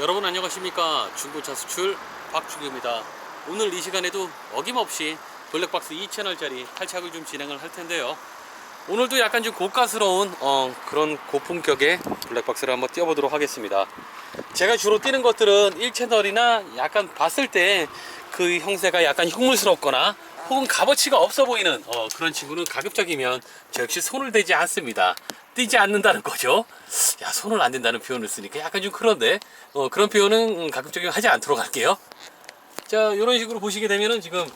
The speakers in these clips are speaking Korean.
여러분 안녕하십니까? 중고차 수출 박주기입니다. 오늘 이 시간에도 어김없이 블랙박스 2채널짜리 탈착을 좀 진행을 할 텐데요. 오늘도 약간 좀 고가스러운 어, 그런 고품격의 블랙박스를 한번 띄워보도록 하겠습니다. 제가 주로 띄는 것들은 1채널이나 약간 봤을 때 그 형세가 약간 흉물스럽거나 혹은 값어치가 없어 보이는 어, 그런 친구는 가급적이면 저 역시 손을 대지 않습니다. 뛰지 않는다는 거죠. 야 손을 안 댄다는 표현을 쓰니까 약간 좀 그런데 어, 그런 표현은 음, 가급적이면 하지 않도록 할게요. 자 이런 식으로 보시게 되면은 지금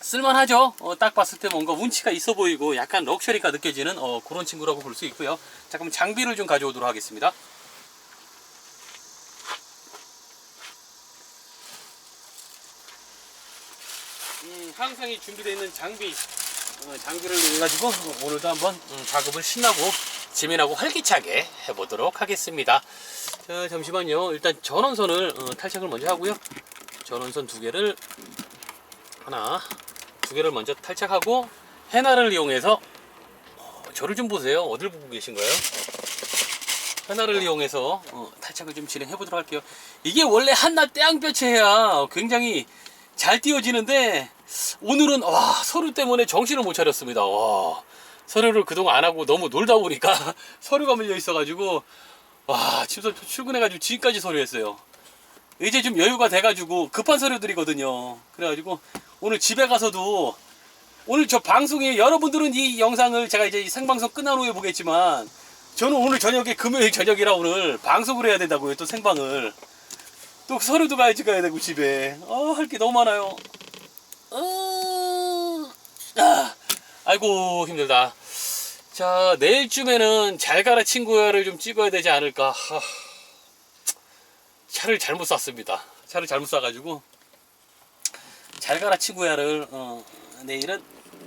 쓸만하죠. 어, 딱 봤을 때 뭔가 운치가 있어 보이고 약간 럭셔리가 느껴지는 어, 그런 친구라고 볼 수 있고요. 자 그럼 장비를 좀 가져오도록 하겠습니다. 음, 항상 이 준비되어 있는 장비 어, 장비를 이용해 가지고 오늘도 한번 음, 작업을 신나고 재미나고 활기차게 해보도록 하겠습니다. 자 잠시만요. 일단 전원선을 어, 탈착을 먼저 하고요. 전원선 두 개를 하나 두 개를 먼저 탈착하고 해나를 이용해서 어, 저를 좀 보세요. 어딜 보고 계신 거예요? 해나를 이용해서 어, 탈착을 좀 진행해 보도록 할게요. 이게 원래 한낱 떼양볕에야 굉장히 잘 띄워지는데 오늘은 와 서류 때문에 정신을 못 차렸습니다. 와 서류를 그동안 안 하고 너무 놀다 보니까 서류가 밀려 있어가지고 와 집서 출근해가지고 지금까지 서류했어요. 이제 좀 여유가 돼가지고 급한 서류들이거든요. 그래가지고 오늘 집에 가서도 오늘 저 방송에 여러분들은 이 영상을 제가 이제 이 생방송 끝난 후에 보겠지만 저는 오늘 저녁에 금요일 저녁이라 오늘 방송을 해야 된다고요. 또 생방을 또 서류도 가야지 가야 되고 집에 어, 할 게 너무 많아요. 어... 아, 아이고 힘들다. 자 내일쯤에는 잘 가라 친구야를 좀 찍어야 되지 않을까. 하... 차를 잘못 샀습니다. 차를 잘못 사가지고 잘 가라 친구야를 어, 내일은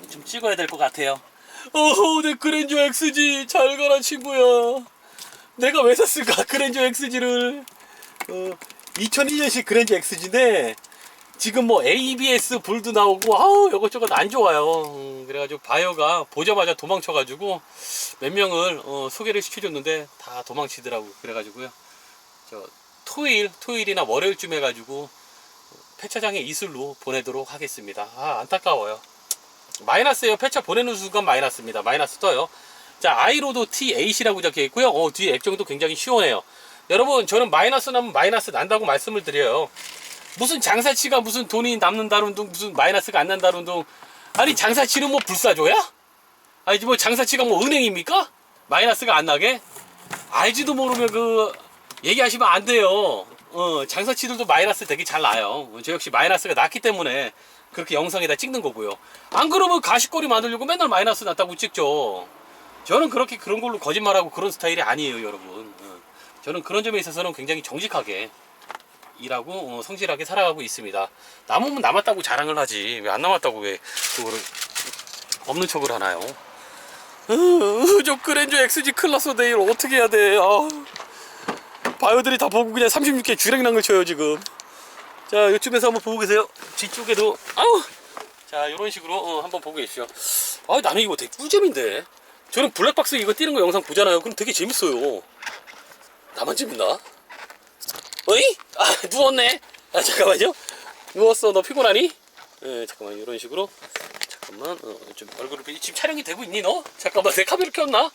좀 찍어야 될 것 같아요. 어허 내 그랜저 XG 잘 가라 친구야. 내가 왜 샀을까 그랜저 XG를. 어, 2002년식 그랜저 XG인데 지금 뭐 ABS 불도 나오고 아우 이것저것 안 좋아요. 음, 그래가지고 바이어가 보자마자 도망쳐가지고 몇 명을 어, 소개를 시켜줬는데 다 도망치더라고. 그래가지고요. 저 토요일 토요일이나 월요일쯤 해가지고 폐차장에 이슬로 보내도록 하겠습니다. 아 안타까워요. 마이너스에요. 폐차 보내는 순간 마이너스입니다. 마이너스 떠요. 자 아이로도 T8이라고 적혀 있고요. 어 뒤에 액정도 굉장히 시원해요. 여러분 저는 마이너스 나면 마이너스 난다고 말씀을 드려요. 무슨 장사치가 무슨 돈이 남는다는 둥 무슨 마이너스가 안 난다는 둥 아니 장사치는 뭐 불사조야? 아니 뭐 장사치가 뭐 은행입니까? 마이너스가 안 나게? 알지도 모르면 그 얘기하시면 안 돼요. 어, 장사치들도 마이너스 되게 잘 나요. 저 역시 마이너스가 났기 때문에 그렇게 영상에다 찍는 거고요. 안 그러면 가시거리 만들려고 맨날 마이너스 났다고 찍죠. 저는 그렇게 그런 걸로 거짓말하고 그런 스타일이 아니에요, 여러분. 어, 저는 그런 점에 있어서는 굉장히 정직하게 일하고 어, 성실하게 살아가고 있습니다. 남으면 남았다고 자랑을 하지 왜 안 남았다고 왜 그거를 없는 척을 하나요? 으, 저 그랜저 XG 클라스 내일 어떻게 해야 돼? 아, 바이오들이 다 보고 그냥 36개 주랭랑을 쳐요 지금. 자 이쪽에서 한번 보고 계세요. 뒤쪽에도 아우. 자 이런 식으로 어, 한번 보고 계시죠. 아 나는 이거 되게 꿀잼인데. 저는 블랙박스 이거 뛰는 거 영상 보잖아요. 그럼 되게 재밌어요. 나만 재밌나? 어이? 아 누웠네. 아 잠깐만요. 누웠어. 너 피곤하니? 예 잠깐만 이런 식으로. 잠깐만 어, 좀 얼굴을 비- 지금 촬영이 되고 있니 너? 잠깐만 내 카메라 켰나?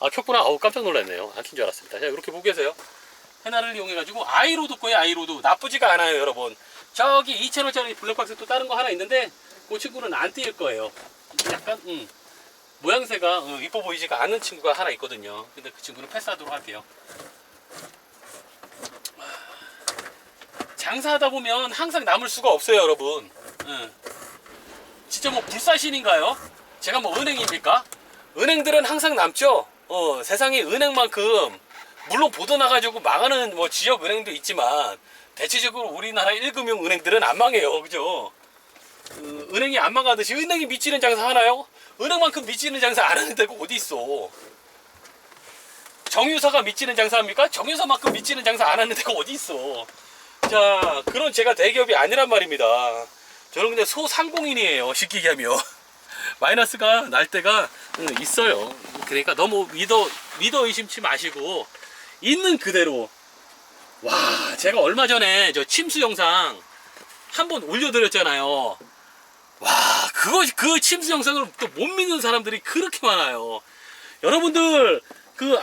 아 켰구나. 아우 깜짝 놀랐네요. 안 킨 줄 알았습니다. 자 이렇게 보고 계세요. 헤나를 이용해 가지고 아이로드 거예요 아이로드 나쁘지가 않아요 여러분 저기 2채널짜리 블랙박스 또 다른 거 하나 있는데 그 친구는 안 띄일 거예요 약간 음, 모양새가 어, 이뻐 보이지가 않은 친구가 하나 있거든요 근데 그 친구는 패스하도록 할게요 장사하다 보면 항상 남을 수가 없어요 여러분 예. 진짜 뭐 불사신인가요? 제가 뭐 은행입니까? 은행들은 항상 남죠 어, 세상에 은행만큼 물론 보도 나가지고 망하는 뭐 지역 은행도 있지만 대체적으로 우리나라 1금융 은행들은 안 망해요 그죠 어, 은행이 안 망하듯이 은행이 미치는 장사 하나요? 은행만큼 미치는 장사 안 하는 데가 어디 있어 정유사가 미치는 장사 합니까? 정유사만큼 미치는 장사 안 하는 데가 어디 있어 자 그런 제가 대기업이 아니란 말입니다 저는 그냥 소상공인이에요 쉽게 얘기하면 마이너스가 날 때가 음, 있어요 그러니까 너무 믿어 믿어 의심치 마시고 있는 그대로 와, 제가 얼마 전에 저 침수 영상 한 번 올려드렸잖아요. 와, 그거, 그 침수 영상을 또 못 믿는 사람들이 그렇게 많아요. 여러분들, 그,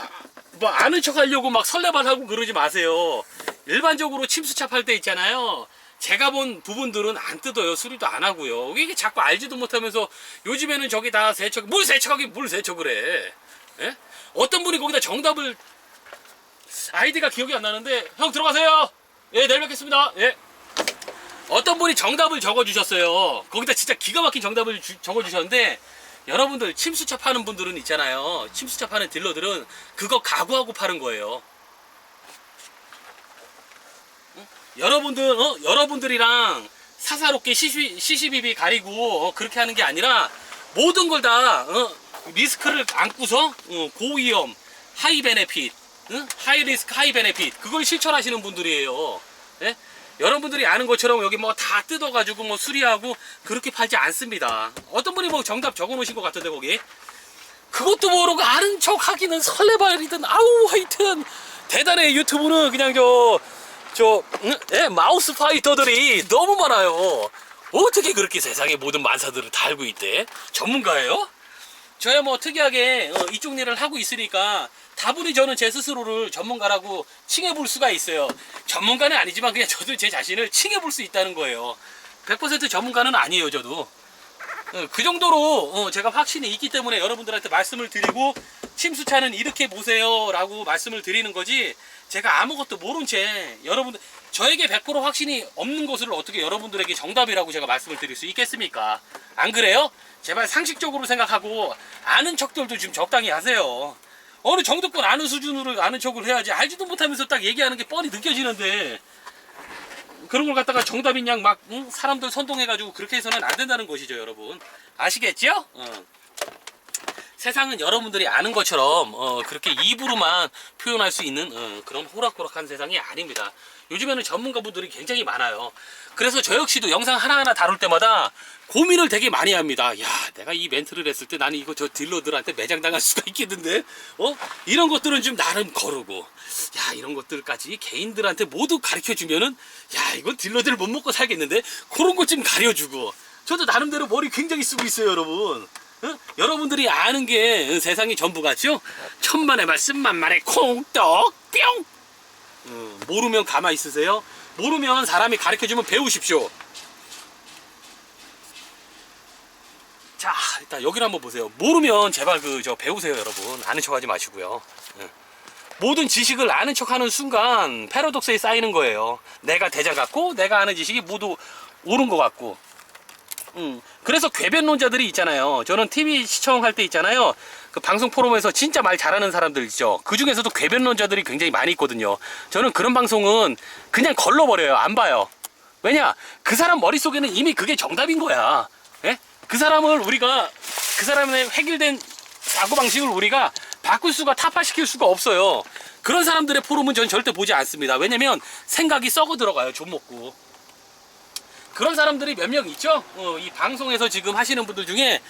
뭐, 아는 척 하려고 막 설레발 하고 그러지 마세요. 일반적으로 침수차 팔 때 있잖아요. 제가 본 부분들은 안 뜯어요. 수리도 안 하고요. 이게 자꾸 알지도 못하면서 요즘에는 저기 다 세척, 뭘 세척하기, 뭘 세척을 해. 예? 어떤 분이 거기다 정답을 아이디가 기억이 안 나는데 형 들어가세요. 예, 내일 뵙겠습니다. 예. 어떤 분이 정답을 적어주셨어요. 거기다 진짜 기가 막힌 정답을 주- 적어주셨는데 여러분들 침수차 파는 분들은 있잖아요. 침수차 파는 딜러들은 그거 가구하고 파는 거예요. 응? 여러분들, 어? 여러분들이랑 사사롭게 시시, 시시비비 가리고 어, 그렇게 하는 게 아니라 모든 걸다 어, 리스크를 안고서 어, 고위험, 하이 베네핏, 응? 하이 리스크, 하이 베네핏 그걸 실천하시는 분들이에요. 예? 여러분들이 아는 것처럼 여기 뭐 다 뜯어가지고 뭐 수리하고 그렇게 팔지 않습니다. 어떤 분이 뭐 정답 적어놓으신 것 같은데 거기 그것도 모르고 아는 척 하기는 설레발이든 아우 하여튼 대단해 유튜브는 그냥 저저 응? 예, 마우스 파이터들이 너무 많아요. 어떻게 그렇게 세상의 모든 만사들을 다 알고 있대? 전문가예요? 저야 뭐 특이하게 어, 이쪽 일을 하고 있으니까 다분히 저는 제 스스로를 전문가라고 칭해 볼 수가 있어요. 전문가는 아니지만 그냥 저도 제 자신을 칭해 볼 수 있다는 거예요. 100% 전문가는 아니에요, 저도. 어, 그 정도로 어, 제가 확신이 있기 때문에 여러분들한테 말씀을 드리고 침수차는 이렇게 보세요라고 말씀을 드리는 거지 제가 아무것도 모른 채 여러분들 저에게 100% 확신이 없는 것을 어떻게 여러분들에게 정답이라고 제가 말씀을 드릴 수 있겠습니까? 안 그래요? 제발 상식적으로 생각하고 아는 척들도 좀 적당히 하세요. 어느 정도껏 아는 수준으로 아는 척을 해야지 알지도 못하면서 딱 얘기하는 게 뻔히 느껴지는데 그런 걸 갖다가 정답인 양막 사람들 선동해가지고 그렇게 해서는 안 된다는 것이죠 여러분 아시겠죠? 어. 세상은 여러분들이 아는 것처럼 어, 그렇게 입으로만 표현할 수 있는 어, 그런 호락호락한 세상이 아닙니다. 요즘에는 전문가분들이 굉장히 많아요. 그래서 저 역시도 영상 하나하나 다룰 때마다 고민을 되게 많이 합니다. 야 내가 이 멘트를 했을 때 나는 이거 저 딜러들한테 매장당할 수가 있겠는데? 어? 이런 것들은 좀 나름 거르고 야 이런 것들까지 개인들한테 모두 가르쳐 주면은 야 이건 딜러들 못 먹고 살겠는데? 그런 것 좀 가려주고. 저도 나름대로 머리 굉장히 쓰고 있어요 여러분 어? 여러분들이 아는 게 세상이 전부 같죠 천만의 말씀 만만의 콩떡 뿅 어, 모르면 가만 있으세요 모르면 사람이 가르쳐 주면 배우십시오 자 일단 여기를 한번 보세요 모르면 제발 그 저 배우세요 여러분 아는 척 하지 마시고요 예. 모든 지식을 아는 척 하는 순간 패러독스에 쌓이는 거예요. 내가 대장 같고 내가 아는 지식이 모두 옳은 것 같고. 음, 그래서 궤변론자들이 있잖아요. 저는 TV 시청할 때 있잖아요. 그 방송 포럼에서 진짜 말 잘하는 사람들 있죠. 그 중에서도 궤변론자들이 굉장히 많이 있거든요. 저는 그런 방송은 그냥 걸러버려요. 안 봐요. 왜냐? 그 사람 머릿속에는 이미 그게 정답인 거야. 예? 그 사람을 우리가 그 사람의 획일된 사고방식을 우리가 바꿀 수가 타파시킬 수가 없어요. 그런 사람들의 포럼은 전 절대 보지 않습니다. 왜냐면 생각이 썩어 들어가요. 좀 먹고. 그런 사람들이 몇 명 있죠? 어, 이 방송에서 지금 하시는 분들 중에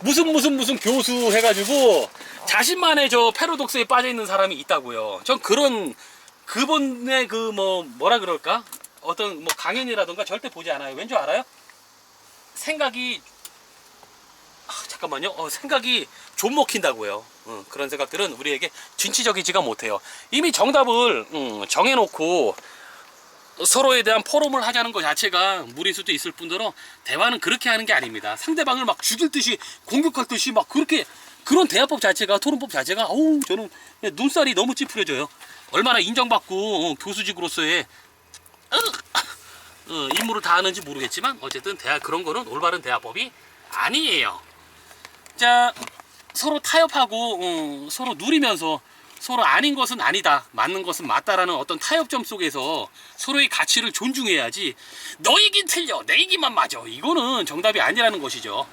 무슨 무슨 무슨 교수 해가지고 자신만의 저 패러독스에 빠져 있는 사람이 있다고요. 전 그런 그분의 그 뭐 뭐라 그럴까? 어떤 뭐 강연이라던가 절대 보지 않아요. 왠 줄 알아요? 생각이 아, 잠깐만요. 어, 생각이 좀 먹힌다고요. 어, 그런 생각들은 우리에게 진취적이지가 못해요. 이미 정답을 음, 정해놓고 서로에 대한 포럼을 하자는 것 자체가 무리수도 있을 뿐더러 대화는 그렇게 하는 게 아닙니다. 상대방을 막 죽일 듯이 공격할 듯이 막 그렇게 그런 대화법 자체가 토론법 자체가 어우 저는 눈살이 너무 찌푸려져요. 얼마나 인정받고 어, 교수직으로서의 어, 임무를 다하는지 모르겠지만 어쨌든 대화 그런 거는 올바른 대화법이 아니에요. 자 서로 타협하고 어, 서로 누리면서 서로 아닌 것은 아니다 맞는 것은 맞다라는 어떤 타협점 속에서 서로의 가치를 존중해야지 너 얘긴 틀려 내 얘기만 맞아. 이거는 정답이 아니라는 것이죠.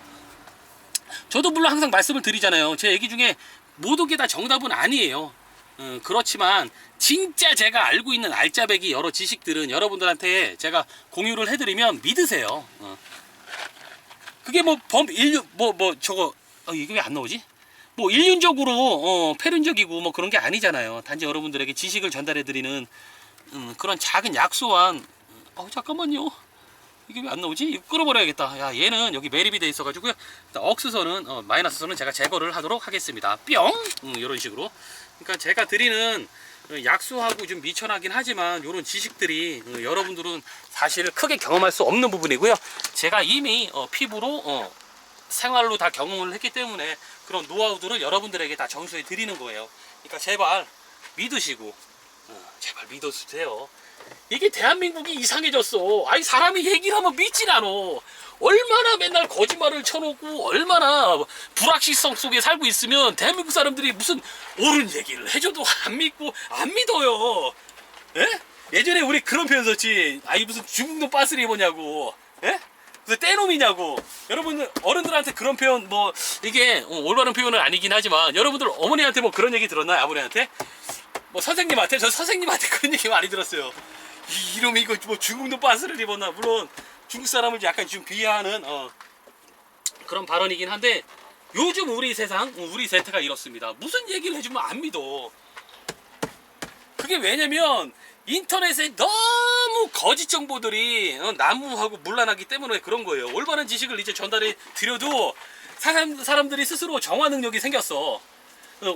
저도 물론 항상 말씀을 드리잖아요. 제 얘기 중에 모든 게 다 정답은 아니에요. 어, 그렇지만 진짜 제가 알고 있는 알짜배기 여러 지식들은 여러분들한테 제가 공유를 해드리면 믿으세요. 어. 그게 뭐 범 인류 뭐 뭐 저거 어, 이게 왜 안 나오지? 뭐 인륜적으로 어, 패륜적이고 뭐 그런 게 아니잖아요. 단지 여러분들에게 지식을 전달해 드리는 음, 그런 작은 약소한 어 잠깐만요. 이게 왜 안 나오지? 이거 끌어버려야겠다. 야 얘는 여기 매립이 돼 있어가지고요. 일단 억스선은 어, 마이너스선은 제가 제거를 하도록 하겠습니다. 뿅! 음, 이런 식으로. 그러니까 제가 드리는 어, 약수하고 좀 미천하긴 하지만 이런 지식들이 어, 여러분들은 사실 크게 경험할 수 없는 부분이고요. 제가 이미 어, 피부로 어, 생활로 다 경험을 했기 때문에 그런 노하우들을 여러분들에게 다 전수해 드리는 거예요 그러니까 제발 믿으시고 어, 제발 믿어주세요 이게 대한민국이 이상해졌어. 아니 사람이 얘기를 하면 믿질 않아. 얼마나 맨날 거짓말을 쳐놓고 얼마나 불확실성 속에 살고 있으면 대한민국 사람들이 무슨 옳은 얘기를 해줘도 안 믿고 안 믿어요. 예? 예전에 우리 그런 표현 썼지. 아이 무슨 중국놈 빠스리 뭐냐고. 예? 무슨 떼놈이냐고. 여러분 어른들한테 그런 표현 뭐 이게 어, 올바른 표현은 아니긴 하지만 여러분들 어머니한테 뭐 그런 얘기 들었나요? 아버님한테? 뭐 선생님한테 저 선생님한테 그런 얘기 많이 들었어요. 이, 이놈이 이거 뭐 중국도 빤스를 입었나 물론 중국 사람을 약간 좀 비하하는 어, 그런 발언이긴 한데 요즘 우리 세상 우리 세태가 이렇습니다. 무슨 얘기를 해주면 안 믿어. 그게 왜냐면 인터넷에 너무 거짓 정보들이 어, 난무하고 문란하기 때문에 그런 거예요. 올바른 지식을 이제 전달해 드려도 사람, 사람들이 스스로 정화 능력이 생겼어. 어,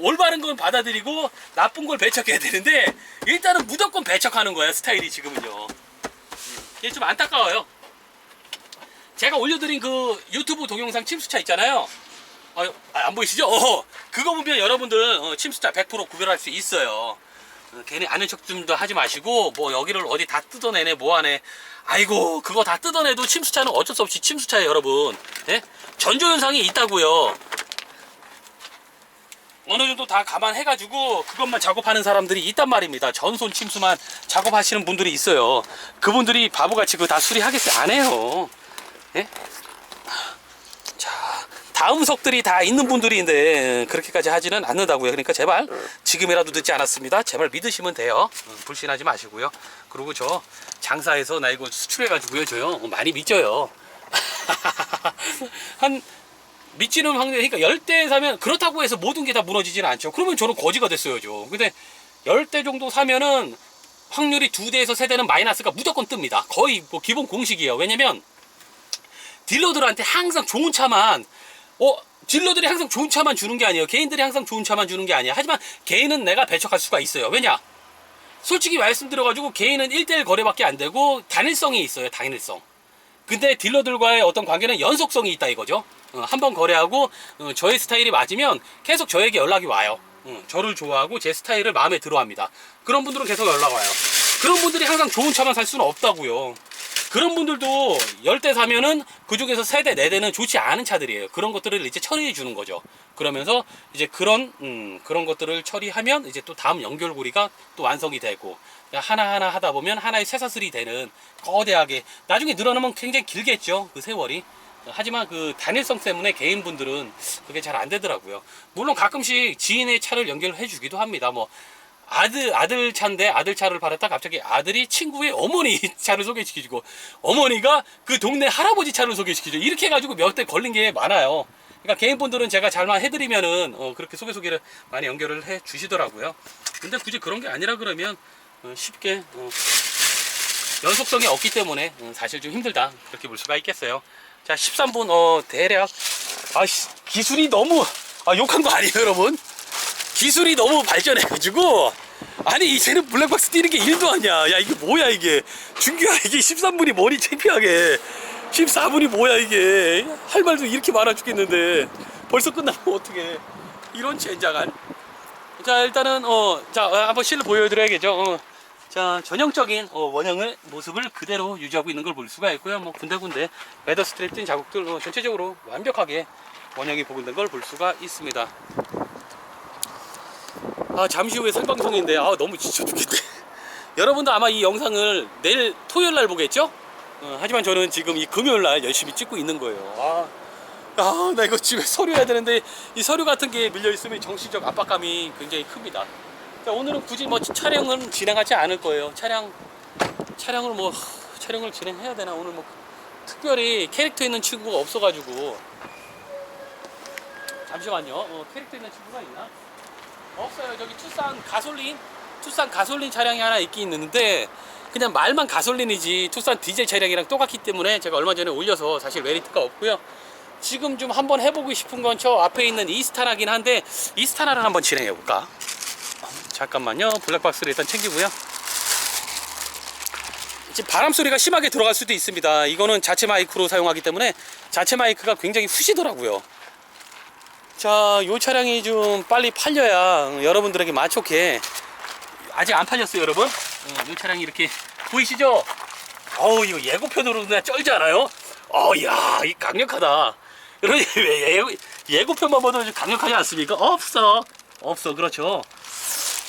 올바른 건 받아들이고 나쁜 걸 배척해야 되는데 일단은 무조건 배척하는 거야 스타일이 지금은요. 음, 이게 좀 안타까워요. 제가 올려드린 그 유튜브 동영상 침수차 있잖아요. 어, 아, 안 보이시죠? 어, 그거 보면 여러분들 어, 침수차 100% 구별할 수 있어요. 어, 괜히 아는 척좀더 하지 마시고 뭐 여기를 어디 다 뜯어내네 뭐하네 아이고 그거 다 뜯어내도 침수차는 어쩔 수 없이 침수차예요 여러분 예? 전조현상이 있다고요 어느 정도 다 감안해 가지고 그것만 작업하는 사람들이 있단 말입니다. 전손 침수만 작업하시는 분들이 있어요. 그분들이 바보같이 그거 다 수리하겠어요? 안 해요. 예? 자, 다음 석들이 다 있는 분들인데 그렇게까지 하지는 않는다고요. 그러니까 제발 지금이라도 늦지 않았습니다. 제발 믿으시면 돼요. 어, 불신하지 마시고요. 그리고 저 장사해서 나 이거 수출해가지고요. 저요 어, 많이 믿져요. 한 믿지는 확률이 그러니까 열대 사면 그렇다고 해서 모든 게 다 무너지지는 않죠. 그러면 저는 거지가 됐어요죠. 근데 열 대 정도 사면은 확률이 두 대에서 세 대는 마이너스가 무조건 뜹니다. 거의 뭐 기본 공식이에요. 왜냐면 딜러들한테 항상 좋은 차만 어 딜러들이 항상 좋은 차만 주는 게 아니에요. 개인들이 항상 좋은 차만 주는 게 아니야. 하지만 개인은 내가 배척할 수가 있어요. 왜냐? 솔직히 말씀드려가지고 개인은 1대1 거래밖에 안 되고 단일성이 있어요. 단일성. 근데 딜러들과의 어떤 관계는 연속성이 있다 이거죠. 어, 한번 거래하고 어, 저의 스타일이 맞으면 계속 저에게 연락이 와요. 어, 저를 좋아하고 제 스타일을 마음에 들어합니다. 그런 분들은 계속 연락 와요. 그런 분들이 항상 좋은 차만 살 수는 없다고요. 그런 분들도 열 대 사면은 그 중에서 세대 네 대는 좋지 않은 차들이에요. 그런 것들을 이제 처리해 주는 거죠. 그러면서 이제 그런 음, 그런 것들을 처리하면 이제 또 다음 연결고리가 또 완성이 되고 하나 하나 하다 보면 하나의 쇠사슬이 되는 거대하게 나중에 늘어나면 굉장히 길겠죠. 그 세월이. 하지만 그 단일성 때문에 개인분들은 그게 잘 안 되더라고요. 물론 가끔씩 지인의 차를 연결해 주기도 합니다. 뭐 아들 아들 차인데 아들 차를 팔았다 갑자기 아들이 친구의 어머니 차를 소개시키고 어머니가 그 동네 할아버지 차를 소개시키죠. 이렇게 해가지고 몇 대 걸린 게 많아요. 그러니까 개인분들은 제가 잘만 해드리면은 어, 그렇게 소개 소개를 많이 연결을 해 주시더라고요. 근데 굳이 그런 게 아니라 그러면 어, 쉽게 어, 연속성이 없기 때문에 어, 사실 좀 힘들다 그렇게 볼 수가 있겠어요. 자 13분 어 대략 아 씨, 기술이 너무 아 욕한 거 아니에요 여러분? 기술이 너무 발전해가지고. 아니 이제는 블랙박스 뛰는 게 일도 아니야. 야 이게 뭐야 이게. 준규야 이게 13분이 머리 창피하게. 14분이 뭐야 이게. 할 말도 이렇게 많아 죽겠는데. 벌써 끝나면 어떡해. 이런 젠장한. 자 일단은 어자 한번 실을 보여드려야겠죠. 어. 자 전형적인 어, 원형의 모습을 그대로 유지하고 있는 걸 볼 수가 있고요. 뭐 군데군데 매더 스트랩 뛴 자국들 어, 전체적으로 완벽하게 원형이 복원된 걸 볼 수가 있습니다 아 잠시 후에 생방송인데 아 너무 지쳐 죽겠네. 여러분도 아마 이 영상을 내일 토요일 날 보겠죠? 어, 하지만 저는 지금 이 금요일 날 열심히 찍고 있는 거예요. 아, 아, 나 이거 집에 서류 해야 되는데 이 서류 같은 게 밀려 있으면 정신적 압박감이 굉장히 큽니다. 자, 오늘은 굳이 뭐 촬영은 진행하지 않을 거예요. 차량 촬영을 뭐 촬영을 진행해야 되나? 오늘 뭐 특별히 캐릭터 있는 친구가 없어가지고. 잠시만요. 어, 캐릭터 있는 친구가 있나? 없어요. 저기 투싼 가솔린 투싼 가솔린 차량이 하나 있긴 있는데 그냥 말만 가솔린이지 투싼 디젤 차량이랑 똑같기 때문에 제가 얼마 전에 올려서 사실 메리트가 없고요. 지금 좀 한번 해보고 싶은 건 저 앞에 있는 이스타나긴 한데 이스타나를 한번 진행해 볼까? 잠깐만요. 블랙박스를 일단 챙기고요. 지금 바람 소리가 심하게 들어갈 수도 있습니다. 이거는 자체 마이크로 사용하기 때문에 자체 마이크가 굉장히 후시더라고요. 자, 요 차량이 좀 빨리 팔려야 여러분들에게 만족해. 아직 안 팔렸어요, 여러분. 어, 요 차량이 이렇게 보이시죠? 어우, 이거 예고편으로 그냥 쩔지 않아요? 어, 야, 이 강력하다. 여러분, 왜 예고, 예고편만 봐도 좀 강력하지 않습니까? 없어. 없어, 그렇죠.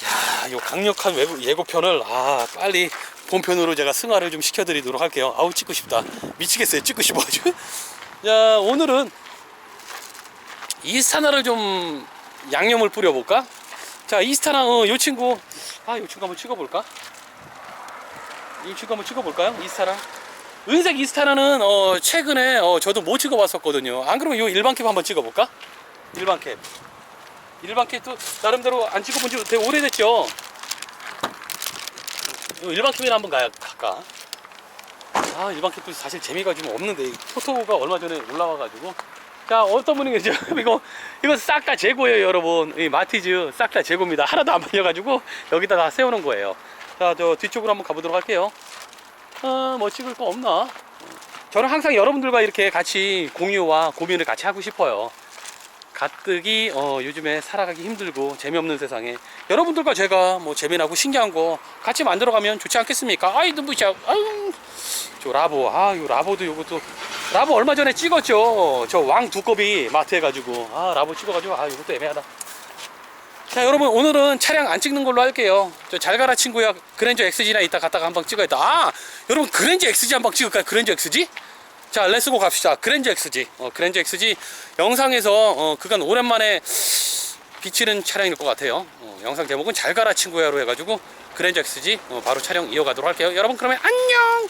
야, 요 강력한 외부 예고편을 아 빨리 본편으로 제가 승화를 좀 시켜드리도록 할게요. 아우 찍고 싶다. 미치겠어요. 찍고 싶어가지고. 자 오늘은 이스타나를 좀 양념을 뿌려볼까? 자 이스타나 어, 요 친구 아요 친구 한번 찍어볼까? 이 친구 한번 찍어볼까요? 이스타나. 은색 이스타나는 어, 최근에 어, 저도 못 찍어봤었거든요. 안 그러면 요 일반 캡 한번 찍어볼까? 일반 캡. 일반 캡도 나름대로 안 찍어본 지 되게 오래됐죠. 이 일반 캡이나 한번 가야 갈까? 아 일반 캡도 사실 재미가 좀 없는데 이 포토가 얼마 전에 올라와가지고 자 어떤 분이 계죠? 이거 이거 싹 다 재고예요 여러분. 이 마티즈 싹 다 재고입니다. 하나도 안 팔려가지고 여기다 다 세워놓은 거예요. 자 저 뒤쪽으로 한번 가보도록 할게요. 어뭐 찍을 거 없나? 저는 항상 여러분들과 이렇게 같이 공유와 고민을 같이 하고 싶어요. 가뜩이 어, 요즘에 살아가기 힘들고 재미없는 세상에 여러분들과 제가 뭐 재미나고 신기한 거 같이 만들어가면 좋지 않겠습니까? 아이 눈부셔 아유 저 라보 아요 라보도 요것도 라보 얼마 전에 찍었죠 저 왕 두꺼비 마트 해가지고 아 라보 찍어가지고 아 요것도 애매하다 자 여러분 오늘은 차량 안 찍는 걸로 할게요 저 잘 가라 친구야 그랜저 XG나 이따 갔다가 한번 찍어야겠다 아 여러분 그랜저 XG 한번 찍을까요 그랜저 XG? 자, 렛츠고 갑시다. 그랜저 XG. 어, 그랜저 XG 영상에서 어, 그간 오랜만에 비치는 차량일 것 같아요. 어, 영상 제목은 잘 가라 친구야로 해가지고 그랜저 XG 어, 바로 촬영 이어가도록 할게요. 여러분 그러면 안녕.